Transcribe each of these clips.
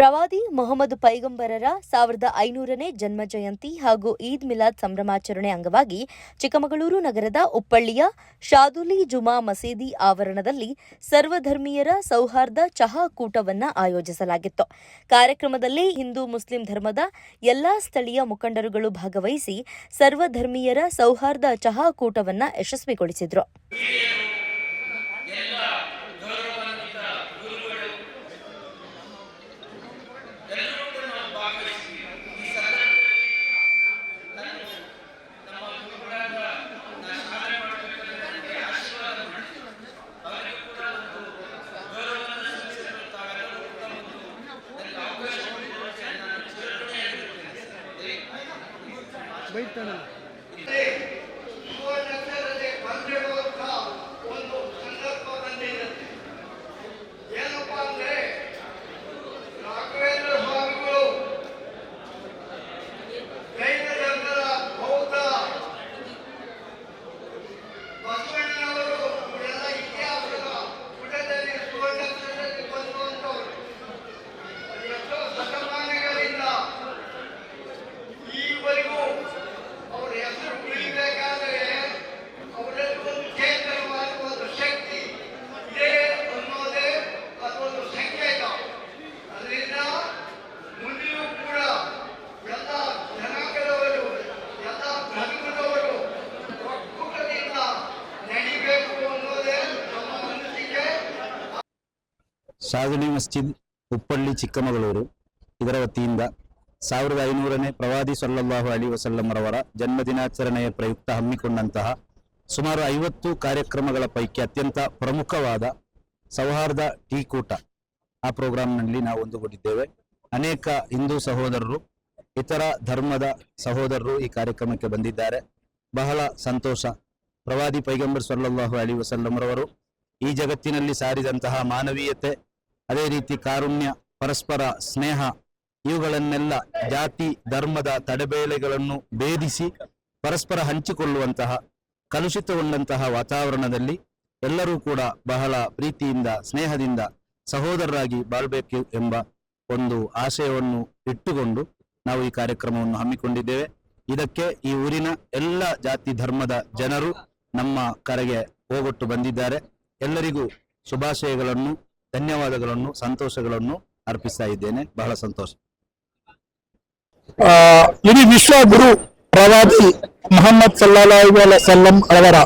ಪ್ರವಾದಿ ಮೊಹಮ್ಮದ್ ಪೈಗಂಬರರ ಸಾವಿರದ ಐನೂರನೇ ಜನ್ಮ ಜಯಂತಿ ಹಾಗೂ ಈದ್ ಮಿಲಾದ್ ಸಂಭ್ರಮಾಚರಣೆ ಅಂಗವಾಗಿ ಚಿಕ್ಕಮಗಳೂರು ನಗರದ ಉಪ್ಪಳ್ಳಿಯ ಶಾದುಲಿ ಜುಮಾ ಮಸೀದಿ ಆವರಣದಲ್ಲಿ ಸರ್ವಧರ್ಮೀಯರ ಸೌಹಾರ್ದ ಚಹಾ ಕೂಟವನ್ನ ಆಯೋಜಿಸಲಾಗಿತ್ತು. ಕಾರ್ಯಕ್ರಮದಲ್ಲಿ ಹಿಂದೂ ಮುಸ್ಲಿಂ ಧರ್ಮದ ಎಲ್ಲಾ ಸ್ಥಳೀಯ ಮುಖಂಡರುಗಳು ಭಾಗವಹಿಸಿ ಸರ್ವಧರ್ಮೀಯರ ಸೌಹಾರ್ದ ಚಹಾ ಕೂಟವನ್ನು ಯಶಸ್ವಿಗೊಳಿಸಿದ್ರು. ಸುವರ್ಣಕ್ಷರತೆ ಶಾಗುಲಿ ಮಸ್ಜಿದ್ ಉಪ್ಪಳ್ಳಿ ಚಿಕ್ಕಮಗಳೂರು ಇದರ ವತಿಯಿಂದ ಸಾವಿರದ ಐನೂರನೇ ಪ್ರವಾದಿ ಸಲ್ಲಲ್ಲಾಹು ಅಲಿ ವಸಲ್ಲಂರವರ ಜನ್ಮದಿನಾಚರಣೆಯ ಪ್ರಯುಕ್ತ ಹಮ್ಮಿಕೊಂಡಂತಹ ಸುಮಾರು ಐವತ್ತು ಕಾರ್ಯಕ್ರಮಗಳ ಪೈಕಿ ಅತ್ಯಂತ ಪ್ರಮುಖವಾದ ಸೌಹಾರ್ದ ಟೀ ಕೂಟ ಆ ಪ್ರೋಗ್ರಾಂನಲ್ಲಿ ನಾವು ಒಂದುಗೂಡಿದ್ದೇವೆ. ಅನೇಕ ಹಿಂದೂ ಸಹೋದರರು, ಇತರ ಧರ್ಮದ ಸಹೋದರರು ಈ ಕಾರ್ಯಕ್ರಮಕ್ಕೆ ಬಂದಿದ್ದಾರೆ. ಬಹಳ ಸಂತೋಷ. ಪ್ರವಾದಿ ಪೈಗಂಬರ್ ಸಲ್ಲಲ್ಲಾಹು ಅಲಿ ವಸಲ್ಲಂರವರು ಈ ಜಗತ್ತಿನಲ್ಲಿ ಸಾರಿದಂತಹ ಮಾನವೀಯತೆ ಅದೇ ರೀತಿ ಕಾರುಣ್ಯ, ಪರಸ್ಪರ ಸ್ನೇಹ, ಇವುಗಳನ್ನೆಲ್ಲ ಜಾತಿ, ಧರ್ಮದ ತಡೆಬೇಳೆಗಳನ್ನು ಭೇದಿಸಿ ಪರಸ್ಪರ ಹಂಚಿಕೊಳ್ಳುವಂತಹ, ಕಲುಷಿತಗೊಂಡಂತಹ ವಾತಾವರಣದಲ್ಲಿ ಎಲ್ಲರೂ ಕೂಡ ಬಹಳ ಪ್ರೀತಿಯಿಂದ, ಸ್ನೇಹದಿಂದ ಸಹೋದರರಾಗಿ ಬಾಳ್ಬೇಕು ಎಂಬ ಒಂದು ಆಶಯವನ್ನು ಇಟ್ಟುಕೊಂಡು ನಾವು ಈ ಕಾರ್ಯಕ್ರಮವನ್ನು ಹಮ್ಮಿಕೊಂಡಿದ್ದೇವೆ. ಇದಕ್ಕೆ ಈ ಊರಿನ ಎಲ್ಲ ಜಾತಿ ಧರ್ಮದ ಜನರು ನಮ್ಮ ಕರೆಗೆ ಹೋಗೊಟ್ಟು ಬಂದಿದ್ದಾರೆ. ಎಲ್ಲರಿಗೂ ಶುಭಾಶಯಗಳನ್ನು ಧನ್ಯವಾದಗಳನ್ನು, ಸಂತೋಷಗಳನ್ನು ಅರ್ಪಿಸ್ತಾ ಇದ್ದೇನೆ. ಬಹಳ ಸಂತೋಷ. ಇಡೀ ವಿಶ್ವ ಗುರು ಪ್ರವಾದಿ ಮೊಹಮ್ಮದ್ ಸಲ್ಲಾಹು ಸಲ್ಲಂ ಅವರ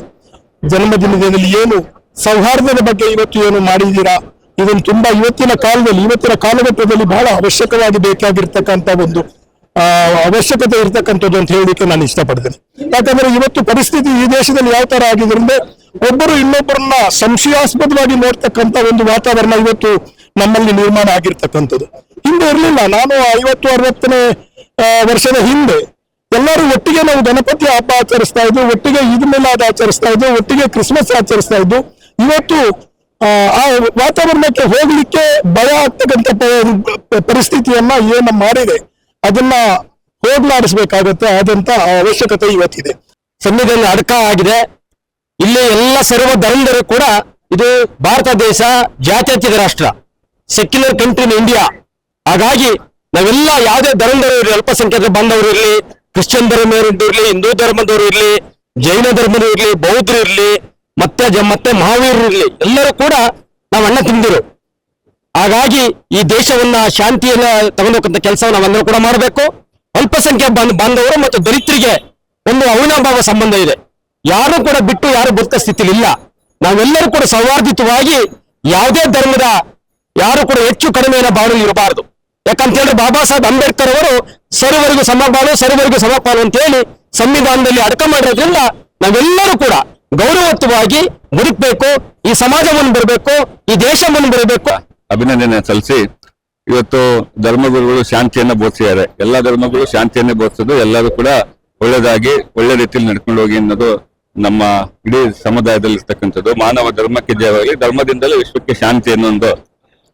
ಜನ್ಮದಿನದಲ್ಲಿ ಏನು, ಸೌಹಾರ್ದದ ಬಗ್ಗೆ ಇವತ್ತು ಏನು ಮಾಡಿದ್ದೀರಾ? ಇದನ್ನು ತುಂಬಾ ಇವತ್ತಿನ ಕಾಲದಲ್ಲಿ, ಇವತ್ತಿನ ಕಾಲಘಟ್ಟದಲ್ಲಿ ಬಹಳ ಅವಶ್ಯಕವಾಗಿ ಬೇಕಾಗಿರ್ತಕ್ಕಂಥ ಒಂದು ಅವಶ್ಯಕತೆ ಇರ್ತಕ್ಕಂಥದ್ದು ಅಂತ ಹೇಳಲಿಕ್ಕೆ ನಾನು ಇಷ್ಟಪಡ್ತೇನೆ. ಯಾಕಂದ್ರೆ ಇವತ್ತು ಪರಿಸ್ಥಿತಿ ಈ ದೇಶದಲ್ಲಿ ಯಾವ ತರ ಆಗಿದ್ರಿಂದ ಒಬ್ಬರು ಇನ್ನೊಬ್ಬರನ್ನ ಸಂಶಯಾಸ್ಪದವಾಗಿ ನೋಡ್ತಕ್ಕಂತ ಒಂದು ವಾತಾವರಣ ಇವತ್ತು ನಮ್ಮಲ್ಲಿ ನಿರ್ಮಾಣ ಆಗಿರ್ತಕ್ಕಂಥದ್ದು. ಹಿಂದೆ ಇರಲಿಲ್ಲ. ನಾನು ಐವತ್ತು ಅರವತ್ತನೇ ವರ್ಷದ ಹಿಂದೆ ಎಲ್ಲರೂ ಒಟ್ಟಿಗೆ ನಾವು ಗಣಪತಿ ಹಬ್ಬ ಆಚರಿಸ್ತಾ ಇದ್ವು ಒಟ್ಟಿಗೆ ಈದ್ ಮಿಲಾದ್ ಆಚರಿಸ್ತಾ ಇದ್ವು ಒಟ್ಟಿಗೆ ಕ್ರಿಸ್ಮಸ್ ಆಚರಿಸ್ತಾ ಇದ್ವು. ಇವತ್ತು ಆ, ವಾತಾವರಣಕ್ಕೆ ಹೋಗ್ಲಿಕ್ಕೆ ಭಯ ಆಗ್ತಕ್ಕಂಥ ಪರಿಸ್ಥಿತಿಯನ್ನ ಏನು ಮಾಡಿದೆ ಅದನ್ನ ಹೋಗ್ಲಾಡಿಸ್ಬೇಕಾಗತ್ತೆ ಆದಂತ ಅವಶ್ಯಕತೆ ಇವತ್ತಿದೆ. ಸಮಯದಲ್ಲಿ ಅಡಕ ಆಗಿದೆ. ಇಲ್ಲಿ ಎಲ್ಲ ಸರ್ವ ಧರ್ಮದರು ಕೂಡ ಇದು ಭಾರತ ದೇಶ ಜಾತ್ಯತೀತ ರಾಷ್ಟ್ರ. ಸೆಕ್ಯುಲರ್ ಕಂಟ್ರಿ ಇನ್ ಇಂಡಿಯಾ ಹಾಗಾಗಿ ನಾವೆಲ್ಲ ಯಾವುದೇ ಧರ್ಮದವರು ಇರಲಿ ಅಲ್ಪಸಂಖ್ಯಾತ ಬಾಂಧವರು ಇರಲಿ, ಕ್ರಿಶ್ಚಿಯನ್ ಧರ್ಮದವರು ಇರಲಿ, ಹಿಂದೂ ಧರ್ಮದವರು ಇರಲಿ, ಜೈನ ಧರ್ಮದವರು ಇರಲಿ, ಬೌದ್ಧರು ಇರಲಿ, ಮತ್ತೆ ಮತ್ತೆ ಮಹಾವೀರರು ಇರಲಿ, ಎಲ್ಲರೂ ಕೂಡ ನಾವು ಅಣ್ಣ ತಿಂದಿರು. ಹಾಗಾಗಿ ಈ ದೇಶವನ್ನ ಶಾಂತಿಯನ್ನ ತಗೊಂಡೋಗಂತ ಕೆಲಸವನ್ನು ನಾವೆಲ್ಲರೂ ಕೂಡ ಮಾಡಬೇಕು. ಅಲ್ಪಸಂಖ್ಯಾತ ಬಾಂಧ- ಬಾಂಧವರು ಮತ್ತು ದಲಿತರಿಗೆ ಒಂದು ಅವಿನಾಭಾವ ಸಂಬಂಧ ಇದೆ. ಯಾರು ಕೂಡ ಬಿಟ್ಟು ಯಾರು ಬದುಕ ಸ್ಥಿತಿಲಿ ಇಲ್ಲ ನಾವೆಲ್ಲರೂ ಕೂಡ ಸೌಹಾರ್ದಿತವಾಗಿ ಯಾವುದೇ ಧರ್ಮದ ಯಾರು ಕೂಡ ಹೆಚ್ಚು ಕಡಿಮೆಯ ಭಾವನೆ ಇರಬಾರದು. ಯಾಕಂತ ಹೇಳಿದ್ರೆ ಬಾಬಾ ಸಾಹೇಬ್ ಅಂಬೇಡ್ಕರ್ ಅವರು ಸರ್ವರಿಗೂ ಸಮಬಾಳು ಸರ್ವರಿಗೂ ಸಮಪಾಲು ಅಂತ ಹೇಳಿ ಸಂವಿಧಾನದಲ್ಲಿ ಅಡಕ ಮಾಡಿರೋದ್ರಿಂದ ನಾವೆಲ್ಲರೂ ಕೂಡ ಗೌರವತ್ವವಾಗಿ ಬದುಕಬೇಕು, ಈ ಸಮಾಜವನ್ನು ಬರಬೇಕು, ಈ ದೇಶವನ್ನು ಬರಬೇಕು. ಅಭಿನಂದನೆ ಸಲ್ಲಿಸಿ. ಇವತ್ತು ಧರ್ಮಗುರುಗಳು ಶಾಂತಿಯನ್ನ ಬೋಧಿಸಿದ್ದಾರೆ. ಎಲ್ಲಾ ಧರ್ಮಗಳು ಶಾಂತಿಯನ್ನೇ ಬೋಧಿಸೋದು ಎಲ್ಲರೂ ಕೂಡ ಒಳ್ಳೇದಾಗಿ ಒಳ್ಳೆ ರೀತಿಯಲ್ಲಿ ನಡ್ಕೊಂಡು ಹೋಗಿ ಅನ್ನೋದು ನಮ್ಮ ಇಡೀ ಸಮುದಾಯದಲ್ಲಿ ಇರ್ತಕ್ಕಂಥದ್ದು ಮಾನವ ಧರ್ಮಕ್ಕೆ ಜಯವಾಗಲಿ ಧರ್ಮದಿಂದಲೇ ವಿಶ್ವಕ್ಕೆ ಶಾಂತಿ ಅನ್ನೋ ಒಂದು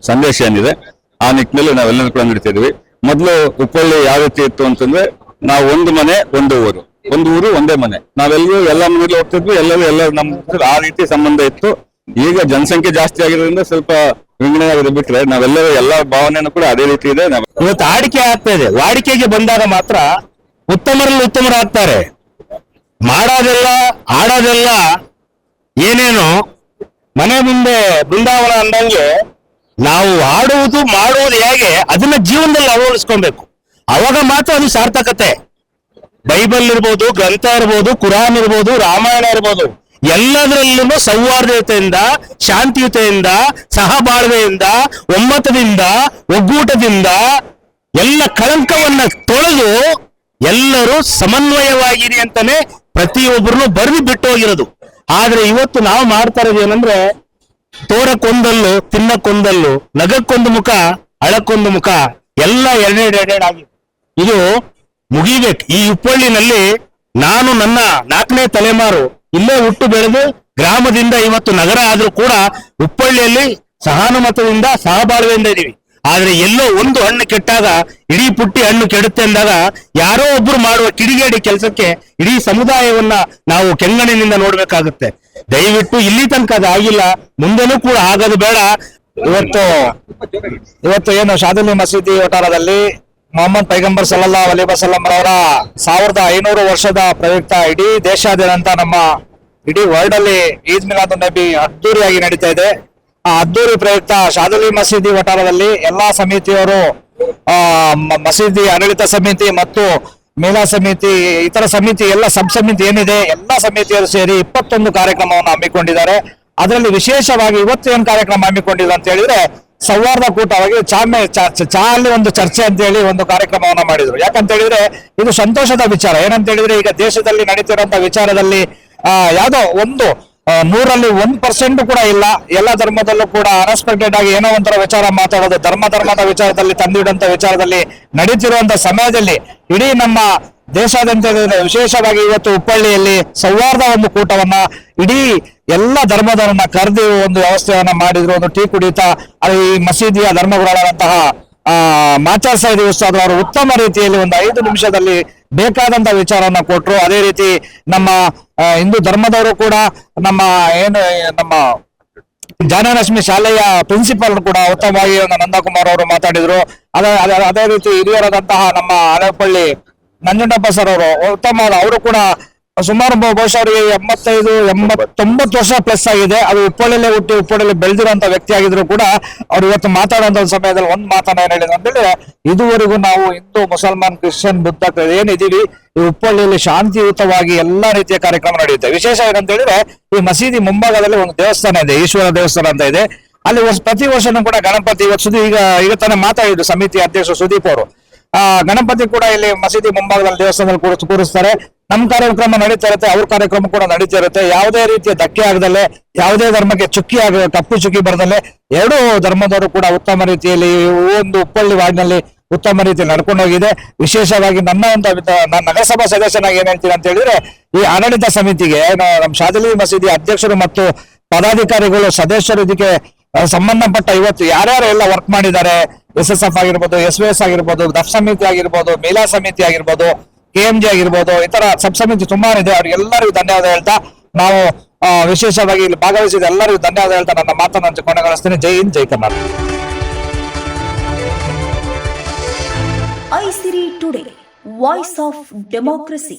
ಸಂದೇಶ ಏನಿದೆ. ಆ ನಿಟ್ಟಿನಲ್ಲಿ ನಾವೆಲ್ಲರೂ ಕೂಡ ನಡೀತಿದ್ವಿ ಮೊದಲು ಉಪ್ಪಳ್ಳಿ ಯಾವ ರೀತಿ ಇತ್ತು ಅಂತಂದ್ರೆ ನಾವು ಒಂದು ಮನೆ, ಒಂದು ಊರು. ಒಂದು ಊರು, ಒಂದೇ ಮನೆ. ನಾವೆಲ್ಲರೂ ಎಲ್ಲ ಮನೆಯಲ್ಲಿ ಹೋಗ್ತಿದ್ವಿ. ಎಲ್ಲರೂ ಎಲ್ಲ ನಮ್ಮ ಆ ರೀತಿ ಸಂಬಂಧ ಇತ್ತು. ಈಗ ಜನಸಂಖ್ಯೆ ಜಾಸ್ತಿ ಆಗಿರೋದ್ರಿಂದ ಸ್ವಲ್ಪ ವಿಂಗಡಣೆ ಆಗೋದು ಬಿಟ್ರೆ ನಾವೆಲ್ಲರೂ ಎಲ್ಲ ಭಾವನೆಯನ್ನು ಕೂಡ ಅದೇ ರೀತಿ ಇದೆ. ಇವತ್ತು ಆಡಿಕೆ ಆಗ್ತಾ ಇದೆ. ವಾಡಿಕೆಗೆ ಬಂದಾಗ ಮಾತ್ರ ಉತ್ತಮರಲ್ಲಿ ಉತ್ತಮರಾಗ್ತಾರೆ. ಮಾಡೋದೆಲ್ಲ, ಆಡೋದೆಲ್ಲ ಏನೇನು ಮನೆ ಮುಂದೆ ಬೃಂದಾವನ ಅಂದಂಗೆ ನಾವು ಆಡುವುದು, ಮಾಡುವುದು ಹೇಗೆ ಅದನ್ನ ಜೀವನದಲ್ಲಿ ಅಳವಡಿಸ್ಕೊಬೇಕು ಅವಾಗ ಮಾತ್ರ ಅದು ಸಾರ್ಥಕತೆ. ಬೈಬಲ್ ಇರ್ಬೋದು, ಗ್ರಂಥ ಇರ್ಬೋದು, ಕುರಾನ್ ಇರ್ಬೋದು, ರಾಮಾಯಣ ಇರ್ಬೋದು ಎಲ್ಲದರಲ್ಲೂ ಸೌಹಾರ್ದತೆಯಿಂದ, ಶಾಂತಿಯುತೆಯಿಂದ, ಸಹಬಾಳ್ವೆಯಿಂದ, ಒಮ್ಮತದಿಂದ, ಒಗ್ಗೂಟದಿಂದ ಎಲ್ಲ ಕಳಂಕವನ್ನ ತೊಳೆದು ಎಲ್ಲರೂ ಸಮನ್ವಯವಾಗಿರಿ ಅಂತಾನೆ ಪ್ರತಿಯೊಬ್ಬರನ್ನು ಬರೆದು ಬಿಟ್ಟು ಹೋಗಿರೋದು. ಆದ್ರೆ ಇವತ್ತು ನಾವು ಮಾಡ್ತಾ ಇರೋದು ಏನಂದ್ರೆ, ತೋರಕ್ಕೊಂದಲ್ಲು, ತಿನ್ನಕ್ಕೊಂದಲ್ಲು, ನಗಕ್ಕೊಂದು ಮುಖ, ಅಳಕ್ಕೊಂದು ಮುಖ, ಎಲ್ಲ ಎರಡೆರಡು ಎರಡೆರಡು ಆಗಿದೆ ಇದು ಮುಗಿಬೇಕು. ಈ ಉಪ್ಪಳ್ಳಿನಲ್ಲಿ ನಾನು ನನ್ನ ನಾಲ್ಕನೇ ತಲೆಮಾರು ಇಲ್ಲೇ ಹುಟ್ಟು ಬೆಳೆದು ಗ್ರಾಮದಿಂದ ಇವತ್ತು ನಗರ ಆದ್ರೂ ಕೂಡ ಉಪ್ಪಳ್ಳಿಯಲ್ಲಿ ಸಹಾನುಮತದಿಂದ ಸಹಬಾಳ್ವೆಯಿಂದ ಇದೀವಿ ಆದ್ರೆ ಎಲ್ಲೋ ಒಂದು ಹಣ್ಣು ಕೆಟ್ಟಾಗ ಇಡೀ ಪುಟ್ಟಿ ಹಣ್ಣು ಕೆಡುತ್ತೆ ಅಂದಾಗ ಯಾರೋ ಒಬ್ರು ಮಾಡುವ ಕಿಡಿಗೇಡಿ ಕೆಲಸಕ್ಕೆ ಇಡೀ ಸಮುದಾಯವನ್ನ ನಾವು ಕೆಂಗಣ್ಣಿನಿಂದ ನೋಡ್ಬೇಕಾಗುತ್ತೆ. ದಯವಿಟ್ಟು ಇಲ್ಲಿ ತನಕ ಅದು ಆಗಿಲ್ಲ, ಮುಂದೆನೂ ಕೂಡ ಆಗೋದು ಬೇಡ. ಇವತ್ತು ಇವತ್ತು ಏನು ಶಾದಿ ಮಸೀದಿ ವಠಾರದಲ್ಲಿ ಮೊಹಮ್ಮದ್ ಪೈಗಂಬರ್ ಸಲ್ಲಲ್ಲಾ ಅಲಿ ವಸಲ್ಲಂ ಅವರ ಸಾವಿರದ ಐನೂರು ವರ್ಷದ ಪ್ರಯುಕ್ತ ಇಡೀ ದೇಶಾದ್ಯಂತ ನಮ್ಮ ಇಡೀ ವರ್ಲ್ಡ್ ಅಲ್ಲಿ ಈದ್ ಮಿಲಾದ್ ನಬಿ ಅದ್ದೂರಿಯಾಗಿ ನಡೀತಾ ಇದೆ. ಅದ್ದೂರಿ ಪ್ರಯುಕ್ತ ಶಾದಲಿ ಮಸೀದಿ ವಠಾರದಲ್ಲಿ ಎಲ್ಲಾ ಸಮಿತಿಯವರು ಮಸೀದಿ ಆಡಳಿತ ಸಮಿತಿ ಮತ್ತು ಮೇಲಾ ಸಮಿತಿ, ಇತರ ಸಮಿತಿ, ಎಲ್ಲ ಸಬ್ ಸಮಿತಿ ಏನಿದೆ, ಎಲ್ಲಾ ಸಮಿತಿಯವರು ಸೇರಿ ಇಪ್ಪತ್ತೊಂದು ಕಾರ್ಯಕ್ರಮವನ್ನು ಹಮ್ಮಿಕೊಂಡಿದ್ದಾರೆ. ಅದರಲ್ಲಿ ವಿಶೇಷವಾಗಿ ಇವತ್ತು ಏನು ಕಾರ್ಯಕ್ರಮ ಹಮ್ಮಿಕೊಂಡಿದೆ ಅಂತ ಹೇಳಿದ್ರೆ ಸೌಹಾರ್ದ ಕೂಟವಾಗಿ ಚಾಮೆ, ಚ- ಚ- ಚಾ ಅಲ್ಲಿ ಒಂದು ಚರ್ಚೆ ಅಂತ ಹೇಳಿ ಒಂದು ಕಾರ್ಯಕ್ರಮವನ್ನ ಮಾಡಿದ್ರು. ಯಾಕಂತ ಹೇಳಿದ್ರೆ ಇದು ಸಂತೋಷದ ವಿಚಾರ. ಏನಂತ ಹೇಳಿದ್ರೆ ಈಗ ದೇಶದಲ್ಲಿ ನಡೀತಿರುವಂತಹ ವಿಚಾರದಲ್ಲಿ, ಆ, ಯಾವ್ದೋ ಒಂದು ನೂರಲ್ಲಿ ಒಂದ್ ಪರ್ಸೆಂಟ್ ಕೂಡ ಇಲ್ಲ. ಎಲ್ಲ ಧರ್ಮದಲ್ಲೂ ಕೂಡ ಅನ್ಎಕ್ಸ್ಪೆಕ್ಟೆಡ್ ಆಗಿ ಏನೋ ಒಂಥರ ವಿಚಾರ ಮಾತಾಡೋದು, ಧರ್ಮ ಧರ್ಮದ ವಿಚಾರದಲ್ಲಿ, ತಂದಿಡುವಂತ ವಿಚಾರದಲ್ಲಿ ನಡೀತಿರುವಂತ ಸಮಯದಲ್ಲಿ ಇಡೀ ನಮ್ಮ ದೇಶಾದ್ಯಂತ ವಿಶೇಷವಾಗಿ ಇವತ್ತು ಹುಬ್ಬಳ್ಳಿಯಲ್ಲಿ ಸೌಹಾರ್ದ ಒಂದು ಕೂಟವನ್ನ ಇಡೀ ಎಲ್ಲ ಧರ್ಮದವರನ್ನ ಕರೆದು ಒಂದು ವ್ಯವಸ್ಥೆಯನ್ನ ಮಾಡಿದ್ರು, ಒಂದು ಟೀ ಕುಡಿತಾ ಈ ಮಸೀದಿಯ ಧರ್ಮಗಳಾದಂತಹ, ಆ, ಮಾಚಾರ್ ಸಾಹಿ ಅವರು ಉತ್ತಮ ರೀತಿಯಲ್ಲಿ ಒಂದು ಐದು ನಿಮಿಷದಲ್ಲಿ ಬೇಕಾದಂತ ವಿಚಾರವನ್ನ ಕೊಟ್ಟರು ಅದೇ ರೀತಿ ನಮ್ಮ ಹಿಂದೂ ಧರ್ಮದವರು ಕೂಡ ನಮ್ಮ ಏನು, ನಮ್ಮ ಜಾನಲಕ್ಷ್ಮಿ ಶಾಲೆಯ ಪ್ರಿನ್ಸಿಪಾಲ್ ಕೂಡ ಉತ್ತಮವಾಗಿ ನಂದಕುಮಾರ್ ಅವರು ಮಾತಾಡಿದ್ರು. ಅದೇ, ಅದೇ- ರೀತಿ ಹಿರಿಯರಾದಂತಹ ನಮ್ಮ ಹಳೆಪಳ್ಳಿ ನಂಜುಂಡಪ್ಪ ಸರ್ ಅವರು, ಉತ್ತಮ ಅವರು ಕೂಡ ಸುಮಾರು ಬಹು- ಬಹುಶಃ ಅವರಿಗೆ ಎಂಬತ್ತೈದು, ಎಂಬತ್ತೊಂಬತ್ತು ವರ್ಷ ಪ್ಲಸ್ ಆಗಿದೆ. ಅದು ಉಪ್ಪಳಲ್ಲೇ ಹುಟ್ಟಿ, ಉಪ್ಪಳಲ್ಲಿ ಬೆಳೆದಿರುವಂತ ವ್ಯಕ್ತಿ ಆಗಿದ್ರು ಕೂಡ ಅವ್ರು ಇವತ್ತು ಮಾತಾಡುವಂತ ಸಮಯದಲ್ಲಿ ಒಂದ್ ಮಾತನ್ನ ಏನ್ ಹೇಳಿದ್ರು ಅಂತೇಳಿ ಇದುವರೆಗೂ ನಾವು ಹಿಂದೂ, ಮುಸಲ್ಮಾನ್, ಕ್ರಿಶ್ಚಿಯನ್, ಬುದ್ಧ ಏನಿದೀವಿ ಈ ಉಪ್ಪಳ್ಳಿಯಲ್ಲಿ ಶಾಂತಿಯುತವಾಗಿ ಎಲ್ಲಾ ರೀತಿಯ ಕಾರ್ಯಕ್ರಮ ನಡೆಯುತ್ತೆ. ವಿಶೇಷ ಏನಂತ ಹೇಳಿದ್ರೆ, ಈ ಮಸೀದಿ ಮುಂಭಾಗದಲ್ಲಿ ಒಂದು ದೇವಸ್ಥಾನ ಇದೆ, ಈಶ್ವರ ದೇವಸ್ಥಾನ ಅಂತ ಇದೆ. ಅಲ್ಲಿ ಪ್ರತಿ ವರ್ಷನೂ ಕೂಡ ಗಣಪತಿ, ಇವತ್ತು ಸುದೀಪ್ ಈಗ ಈಗ ತಾನೇ ಮಾತಾಡಿದ್ರು ಸಮಿತಿ ಅಧ್ಯಕ್ಷ ಸುದೀಪ್ ಅವರು. ಆ, ಗಣಪತಿ ಕೂಡ ಇಲ್ಲಿ ಮಸೀದಿ ಮುಂಭಾಗದಲ್ಲಿ ದೇವಸ್ಥಾನದಲ್ಲಿ ಕೂರಿಸ್ತಾರೆ. ನಮ್ಮ ಕಾರ್ಯಕ್ರಮ ನಡೀತಾ ಇರುತ್ತೆ ಅವ್ರ ಕಾರ್ಯಕ್ರಮ ಕೂಡ ನಡೀತಾ ಇರುತ್ತೆ ಯಾವುದೇ ರೀತಿಯ ಧಕ್ಕೆ ಆಗದಲ್ಲೇ, ಯಾವುದೇ ಧರ್ಮಕ್ಕೆ ಚುಕ್ಕಿ ಆಗ, ಕಪ್ಪು ಚುಕ್ಕಿ ಬರದಲ್ಲೇ, ಎರಡೂ ಧರ್ಮದವರು ಕೂಡ ಉತ್ತಮ ರೀತಿಯಲ್ಲಿ ಒಂದು ಉಪ್ಪಳ್ಳಿ ವಾರ್ಡ್ನಲ್ಲಿ ಉತ್ತಮ ರೀತಿಯಲ್ಲಿ ನಡ್ಕೊಂಡು ಹೋಗಿದೆ. ವಿಶೇಷವಾಗಿ ನನ್ನ ಒಂದು ನನ್ನ ನಾನು ನಗರಸಭಾ ಸದಸ್ಯನಾಗಿ ಏನ್ ಹೇಳ್ತೀನಿ ಅಂತ ಹೇಳಿದ್ರೆ, ಈ ಆಡಳಿತ ಸಮಿತಿಗೆ ನಮ್ಮ ಶಾದಲಿ ಮಸೀದಿ ಅಧ್ಯಕ್ಷರು ಮತ್ತು ಪದಾಧಿಕಾರಿಗಳು, ಸದಸ್ಯರು ಇದಕ್ಕೆ ಸಂಬಂಧಪಟ್ಟ ಇವತ್ತು ಯಾರ್ಯಾರು ಎಲ್ಲ ವರ್ಕ್ ಮಾಡಿದ್ದಾರೆ, ಎಸ್ ಎಸ್ ಎಫ್ ಆಗಿರ್ಬೋದು, ಎಸ್ ವಿ ಎಸ್ ಆಗಿರ್ಬೋದು, ದಫ್ ಸಮಿತಿ ಆಗಿರ್ಬೋದು, ಮೇಲಾ ಸಮಿತಿ ಆಗಿರ್ಬೋದು ಕೆ ಎಂ ಜಿ ಆಗಿರ್ಬೋದು ಇತರ ಸಬ್ ಸಮಿತಿ ತುಂಬಾ ಇದೆ. ಅವ್ರಿಗೆಲ್ಲರಿಗೂ ಧನ್ಯವಾದ ಹೇಳ್ತಾ ನಾವು ವಿಶೇಷವಾಗಿ ಇಲ್ಲಿ ಭಾಗವಹಿಸಿದ ಎಲ್ಲರಿಗೂ ಧನ್ಯವಾದ ಹೇಳ್ತಾ ನನ್ನ ಮಾತನ್ನು ಕೊನೆಗೊಳಿಸ್ತೇನೆ ಜೈ ಹಿಂದ್, ಜೈ ಕರ್ನಾಟಕ. ಐಸಿರಿ ಟುಡೇ, ವಾಯ್ಸ್ ಆಫ್ ಡೆಮೋಕ್ರಸಿ.